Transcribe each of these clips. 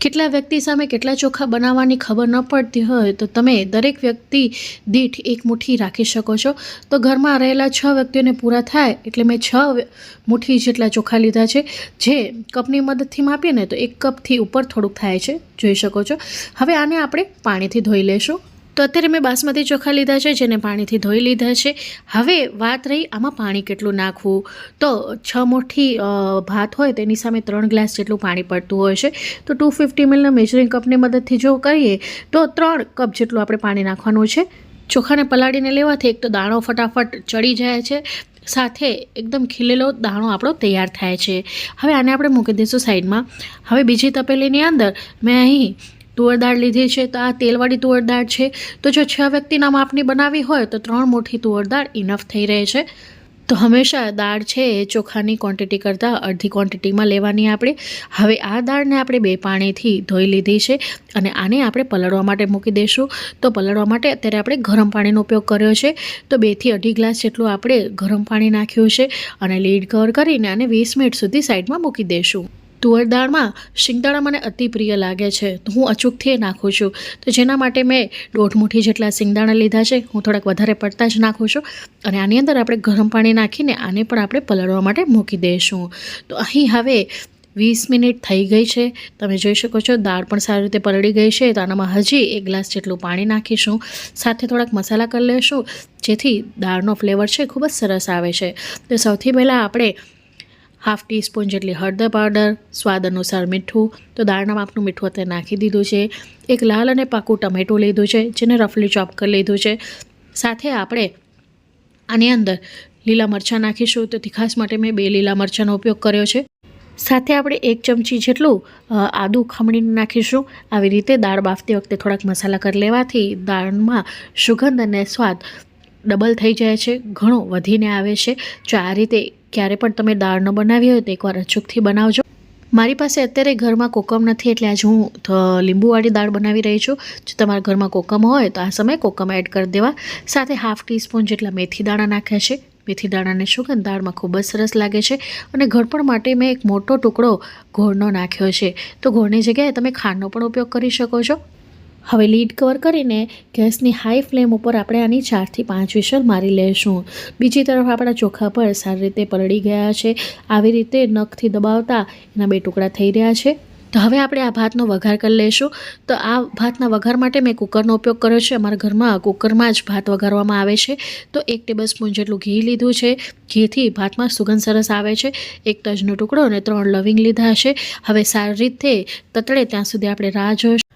કેટલા વ્યક્તિ સામે કેટલા ચોખા બનાવવાની ખબર ન પડતી હોય તો તમે દરેક વ્યક્તિ દીઠ એક મુઠ્ઠી રાખી શકો છો. તો ઘરમાં રહેલા છ વ્યક્તિઓને પૂરા થાય એટલે મેં છ મુઠ્ઠી જેટલા ચોખા લીધા છે. જે કપની મદદથી માપીએ ને તો એક કપથી ઉપર થોડુંક થાય છે. જોઈ શકો છો. હવે આને આપણે પાણીથી ધોઈ લેશું. તો અત્યારે મેં બાસમતી ચોખા લીધા છે, જેને પાણીથી ધોઈ લીધા છે. હવે વાત રહી આમાં પાણી કેટલું નાખવું? તો છ મુઠ્ઠી ભાત હોય તેની સામે ત્રણ ગ્લાસ જેટલું પાણી પડતું હોય છે. તો ટુ ફિફ્ટી મિલના મેજરિંગ કપની મદદથી જો કરીએ, તો ત્રણ કપ જેટલું આપણે પાણી નાખવાનું છે. ચોખાને પલાળીને લેવાથી એક તો દાણો ફટાફટ ચડી જાય છે, સાથે એકદમ ખીલેલો દાણો આપણો તૈયાર થાય છે. હવે આને આપણે મૂકી દઈશું સાઈડમાં હવે બીજી તપેલીની અંદર મેં અહીં તુવેર દાળ લીધી છે, તો આ તેલવાળી તુવેર દાળ છે. તો જો છ વ્યક્તિના માપની બનાવી હોય, તો ત્રણ મુઠ્ઠી તુવેર દાળ ઇનફ થઈ રહે છે. તો હંમેશા દાળ છે એ ચોખાની ક્વોન્ટિટી કરતાં અડધી ક્વોન્ટિટીમાં લેવાની આપણે. હવે આ દાળને આપણે બે પાણીથી ધોઈ લીધી છે અને આને આપણે પલળવા માટે મૂકી દઈશું તો પલળવા માટે અત્યારે આપણે ગરમ પાણીનો ઉપયોગ કર્યો છે. તો બેથી અઢી ગ્લાસ જેટલું આપણે ગરમ પાણી નાખ્યું છે અને લીડ કવર કરીને આને વીસ મિનિટ સુધી સાઈડમાં મૂકી દઈશું તુવર દાળમાં શિંગદાણા મને અતિ પ્રિય લાગે છે. તો હું અચૂકથી એ નાખું છું. તો જેના માટે મેં દોઢ મુઠ્ઠી જેટલા શિંગદાણા લીધા છે, હું થોડાક વધારે પડતા જ નાખું છું. અને આની અંદર આપણે ગરમ પાણી નાખીને આને પણ આપણે પલળવા માટે મૂકી દઈશું. તો અહીં હવે વીસ મિનિટ થઈ ગઈ છે. તમે જોઈ શકો છો, દાળ પણ સારી રીતે પલળી ગઈ છે. તો આનામાં હજી એક ગ્લાસ જેટલું પાણી નાખીશું. સાથે થોડાક મસાલા કરી લઈશું જેથી દાળનો ફ્લેવર છે, ખૂબ જ સરસ આવે છે. તો સૌથી પહેલાં આપણે હાફ ટીસ્પૂન જેટલી હળદર પાવડર, સ્વાદ અનુસાર મીઠું, તો દાળના માપનું મીઠું અત્યારે નાખી દીધું છે. એક લાલ અને પાકું ટમેટું લીધું છે, જેને રફલી ચોપ કરી લીધું છે. સાથે આપણે આની અંદર લીલા મરચાં નાખીશું. તો તીખાસ માટે મેં બે લીલા મરચાંનો ઉપયોગ કર્યો છે. સાથે આપણે એક ચમચી જેટલું આદું ખમણીને નાખીશું. આવી રીતે દાળ બાફતી વખતે થોડાક મસાલા કરી લેવાથી દાળમાં સુગંધ અને સ્વાદ ડબલ થઈ જાય છે, ઘણો વધીને આવે છે. જો આ રીતે ક્યારે પણ તમે દાળ ન બનાવી હોય તો એકવાર અચૂકથી બનાવજો. મારી પાસે અત્યારે ઘરમાં કોકમ નથી એટલે આજે હું લીંબુવાળી દાળ બનાવી રહી છું. જો તમારા ઘરમાં કોકમ હોય તો આ સમયે કોકમ એડ કરી દેવા. સાથે હાફ ટીસ્પૂન જેટલા મેથી દાણા નાખ્યા છે. મેથી દાણાને સુગંધ દાળમાં ખૂબ જ સરસ લાગે છે. અને ઘડપણ માટે મેં એક મોટો ટુકડો ઘોળનો નાખ્યો છે. તો ઘોળની જગ્યાએ તમે ખાંડનો પણ ઉપયોગ કરી શકો છો. હવે લીડ કવર કરીને ગેસની હાઈ ફ્લેમ ઉપર આપણે આની ચારથી પાંચ વિશર મારી લઈશું. બીજી તરફ આપણા ચોખા પર સારી રીતે પલળી ગયા છે. આવી રીતે નખથી દબાવતા એના બે ટુકડા થઈ રહ્યા છે. તો હવે આપણે આ ભાતનો વઘાર કરી લઈશું. તો આ ભાતના વઘાર માટે મેં કુકરનો ઉપયોગ કર્યો છે. અમારા ઘરમાં કુકરમાં જ ભાત વઘારવામાં આવે છે. તો એક ટેબલ સ્પૂન જેટલું ઘી લીધું છે. ઘીથી ભાતમાં સુગંધ સરસ આવે છે. એક તજનો ટુકડો અને ત્રણ લવિંગ લીધા છે. હવે સારી રીતે તતડે ત્યાં સુધી આપણે રાહ જોઈશું.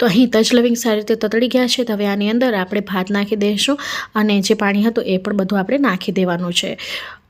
તો અહીં તજ લવિંગ સારી રીતે તતડી ગયા છે. તો હવે આની અંદર આપણે ભાત નાખી દઈશું અને જે પાણી હતું એ પણ બધું આપણે નાખી દેવાનું છે.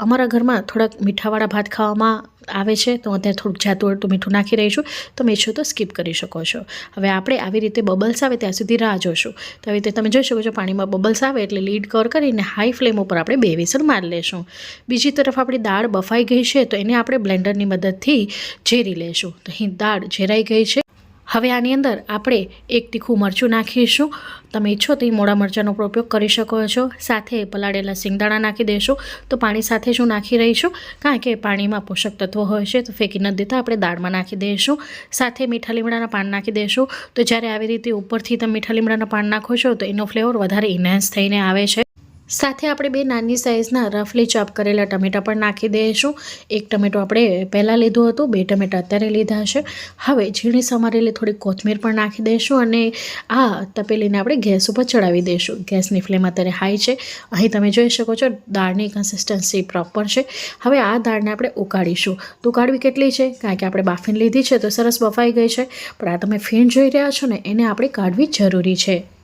અમારા ઘરમાં થોડાક મીઠાવાળા ભાત ખાવામાં આવે છે. તો અત્યારે થોડુંક જાતું અડતું મીઠું નાખી રહી છું. તમે તો સ્કીપ કરી શકો છો. હવે આપણે આવી રીતે બબલ્સ આવે ત્યાં સુધી રાહ જોશું. તો આવી રીતે તમે જોઈ શકો છો પાણીમાં બબલ્સ આવે એટલે લીડ કવર કરીને હાઈ ફ્લેમ ઉપર આપણે બે વિસલ મારી લેશું. બીજી તરફ આપણી દાળ બફાઈ ગઈ છે તો એને આપણે બ્લેન્ડરની મદદથી ઝેરી લેશું. તો અહીં દાળ ઝેરાઈ ગઈ છે. હવે આની અંદર આપણે એક તીખું મરચું નાખીશું. તમે ઈચ્છો તો એ મોડા મરચાંનો ઉપયોગ કરી શકો છો. સાથે પલાળેલા સિંગદાણા નાખી દેશું. તો પાણી સાથે હું નાખી રહીશું કારણ કે પાણીમાં પોષક તત્વો હોય છે તો ફેંકી ન દેતા આપણે દાળમાં નાખી દઈશું સાથે મીઠા લીમડાના પાન નાખી દઈશું તો જ્યારે આવી રીતે ઉપરથી તમે મીઠા લીમડાના પાન નાખો છો તો એનો ફ્લેવર વધારે ઇન્હાન્સ થઈને આવે છે. સાથે આપણે બે નાની સાઇઝના રફલી ચોપ કરેલા ટમેટાં પણ નાખી દઈશું. એક ટમેટો આપણે પહેલાં લીધું હતું, બે ટમેટાં અત્યારે લીધા છે. હવે ઝીણી સમારેલી થોડી કોથમીર પણ નાખી દઈશું અને આ તપેલીને આપણે ગેસ ઉપર ચડાવી દઈશું. ગેસની ફ્લેમ અત્યારે હાઈ છે. અહીં તમે જોઈ શકો છો, દાળની કન્સિસ્ટન્સી પ્રોપર છે. હવે આ દાળને આપણે ઉકાળીશું. તો ઉકાળવી કેટલી છે? કારણ કે આપણે બાફીને લીધી છે તો સરસ બફાઈ ગઈ છે. પણ આ તમે ફીણ જોઈ રહ્યા છો ને, એને આપણે કાઢવી જરૂરી છે.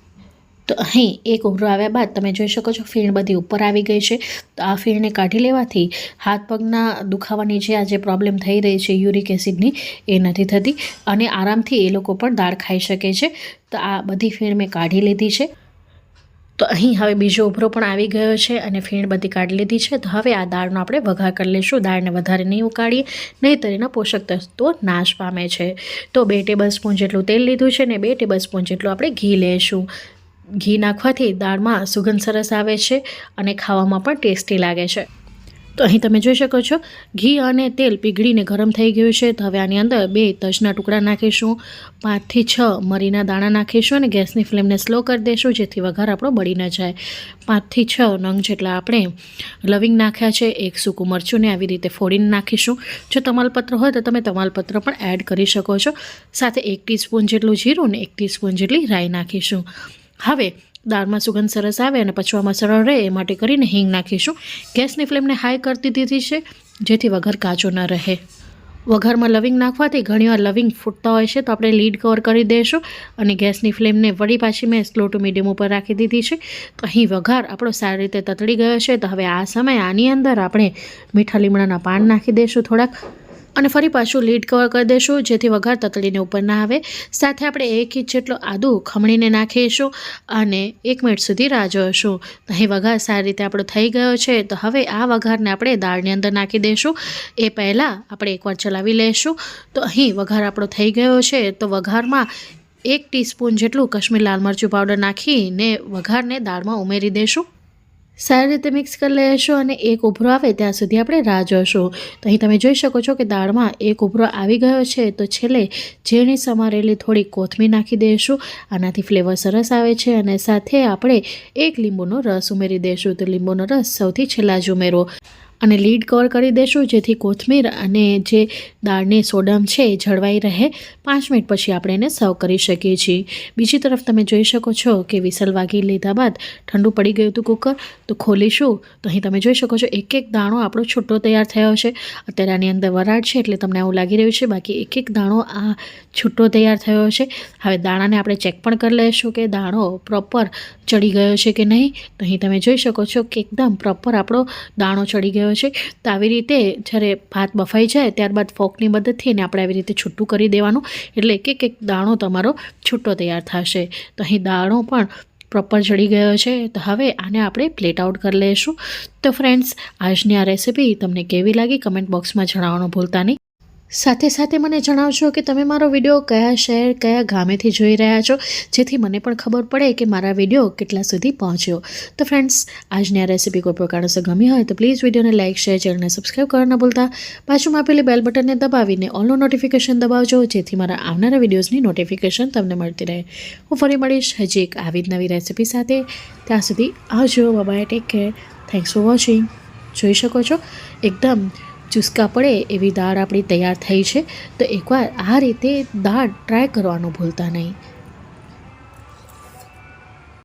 તો અહીં એક ઉમરો આવ્યા બાદ તમે જોઈ શકો છો ફીણ બધી ઉપર આવી ગઈ છે. તો આ ફીણને કાઢી લેવાથી હાથ પગના દુખાવાની જે આ જે પ્રોબ્લેમ થઈ રહી છે યુરિક એસિડની એ નથી થતી અને આરામથી એ લોકો પણ દાળ ખાઈ શકે છે. તો આ બધી ફીણ મેં કાઢી લીધી છે. તો અહીં હવે બીજો ઉભરો પણ આવી ગયો છે અને ફીણ બધી કાઢી લીધી છે. તો હવે આ દાળનો આપણે વઘાર કરી લઈશું. દાળને વધારે નહીં ઉકાળીએ, નહીંતર એના પોષક તત્વો નાશ પામે છે. તો બે ટેબલ સ્પૂન જેટલું તેલ લીધું છે ને બે ટેબલ સ્પૂન જેટલું આપણે ઘી લઈશું. ઘી નાખવાથી દાળમાં સુગંધ સરસ આવે છે અને ખાવામાં પણ ટેસ્ટી લાગે છે. તો અહીં તમે જોઈ શકો છો, ઘી અને તેલ પીગળીને ગરમ થઈ ગયું છે. તો હવે આની અંદર બે તજના ટુકડા નાખીશું, પાંચથી છ મરીના દાણા નાખીશું અને ગેસની ફ્લેમને સ્લો કરી દઈશું જેથી વઘાર આપણો બળી ન જાય. પાંચથી છ નંગ જેટલા આપણે લવિંગ નાખ્યા છે, એક સૂકું મરચુંને આવી રીતે ફોડીને નાખીશું. જો તમાલપત્ર હોય તો તમે તમાલપત્ર પણ એડ કરી શકો છો. સાથે એક ટીસ્પૂન જેટલું જીરું ને એક ટીસ્પૂન જેટલી રાઈ નાખીશું. હવે દાળમાં સુગંધ સરસ આવે અને પચવામાં સરળ રહે એ માટે કરીને હિંગ નાખીશું. ગેસની ફ્લેમને હાઈ કરતી દીધી છે, જેથી વઘાર કાચો ન રહે. વઘારમાં લવિંગ નાખવાથી ઘણીવાર લવિંગ ફૂટતા હોય છે, તો આપણે લીડ કવર કરી દઈશું અને ગેસની ફ્લેમને વળી પાછી મેં સ્લો ટુ મીડિયમ ઉપર રાખી દીધી છે. તો અહીં વઘાર આપણો સારી રીતે તતડી ગયો છે, તો હવે આ સમયે આની અંદર આપણે મીઠા લીમડાના પાન નાખી દઈશું થોડાક. અને ફરી પાછું લીડ કવર કરી દઈશું જેથી વઘાર તકલીને ઉપર ના આવે. સાથે આપણે એક ઇંચ જેટલો આદુ ખમણીને નાખીશું અને એક મિનિટ સુધી રાહ જોઈશું અહીં વઘાર સારી રીતે આપણો થઈ ગયો છે, તો હવે આ વઘારને આપણે દાળની અંદર નાખી દઈશું એ પહેલાં આપણે એકવાર ચલાવી લઈશું તો અહીં વઘાર આપણો થઈ ગયો છે, તો વઘારમાં એક ટીસ્પૂન જેટલું કશ્મીર લાલ મરચું પાવડર નાખીને વઘારને દાળમાં ઉમેરી દઈશું સારી રીતે મિક્સ કરી લેશો અને એક ઉભરો આવે ત્યાં સુધી આપણે રાહ જોશું. તો અહીં તમે જોઈ શકો છો કે દાળમાં એક ઉભરો આવી ગયો છે. તો છેલ્લે ઝીણી સમારેલી થોડી કોથમીર નાખી દઈશું આનાથી ફ્લેવર સરસ આવે છે અને સાથે આપણે એક લીંબુનો રસ ઉમેરી દઈશું તો લીંબુનો રસ સૌથી છેલ્લા જ ઉમેરો. અને લીડ કવર કરી દેશું, જેથી કોથમીર અને જે દાળની સોડમ છે એ જળવાઈ રહે. પાંચ મિનિટ પછી આપણે એને સર્વ કરી શકીએ છીએ. બીજી તરફ તમે જોઈ શકો છો કે વિસલ વાગી લીધા બાદ ઠંડુ પડી ગયું હતું કુકર. તો ખોલીશું. તો અહીં તમે જોઈ શકો છો એક એક દાણો આપણો છૂટો તૈયાર થયો છે. અત્યારે આની અંદર વરાળ છે એટલે તમને આવું લાગી રહ્યું છે. બાકી એક એક દાણો આ છૂટો તૈયાર થયો છે. હવે દાણાને આપણે ચેક પણ કરી લઈશું કે દાણો પ્રોપર ચડી ગયો છે કે નહીં. તો અહીં તમે જોઈ શકો છો કે એકદમ પ્રોપર આપણો દાણો ચડી ગયો છે. તો આવી રીતે જ્યારે ભાત બફાઈ જાય ત્યારબાદ ફોકની મદદથી એને આપણે આવી રીતે છૂટું કરી દેવાનું. એટલે એક એક દાણો તમારો છૂટો તૈયાર થશે. તો અહીં દાણો પણ પ્રોપર ચડી ગયો છે. તો હવે આને આપણે પ્લેટ આઉટ કરી લઈશું. તો ફ્રેન્ડ્સ આજની આ રેસીપી તમને કેવી લાગી? કમેન્ટ બોક્સમાં જણાવવાનું ભૂલતા નહીં. સાથે સાથે મને જણાવજો કે તમે મારો વીડિયો કયા શહેર, કયા ગામેથી જોઈ રહ્યા છો? જેથી મને પણ ખબર પડે કે મારા વીડિયો કેટલા સુધી પહોંચ્યો. તો ફ્રેન્ડ્સ આજની આ રેસીપી કોઈ પણ કારણસર ગમી હોય તો પ્લીઝ વિડીયોને લાઇક શેર ચેનલને સબસ્ક્રાઈબ કરવા ન ભૂલતા. બાજુમાં આપેલી બેલ બટનને દબાવીને ઓલનો નોટિફિકેશન દબાવજો, જેથી મારા આવનારા વિડીયોઝની નોટિફિકેશન તમને મળતી રહે. હું ફરી મળીશ હજી એક આવી જ નવી રેસિપી સાથે. ત્યાં સુધી આવજો bye take care thanks for watching જોઈ શકો છો? એકદમ ચુસ્કા પડે એવી દાળ આપણી તૈયાર થઈ છે. તો એકવાર આ રીતે દાળ ટ્રાય કરવાનું ભૂલતા નહીં.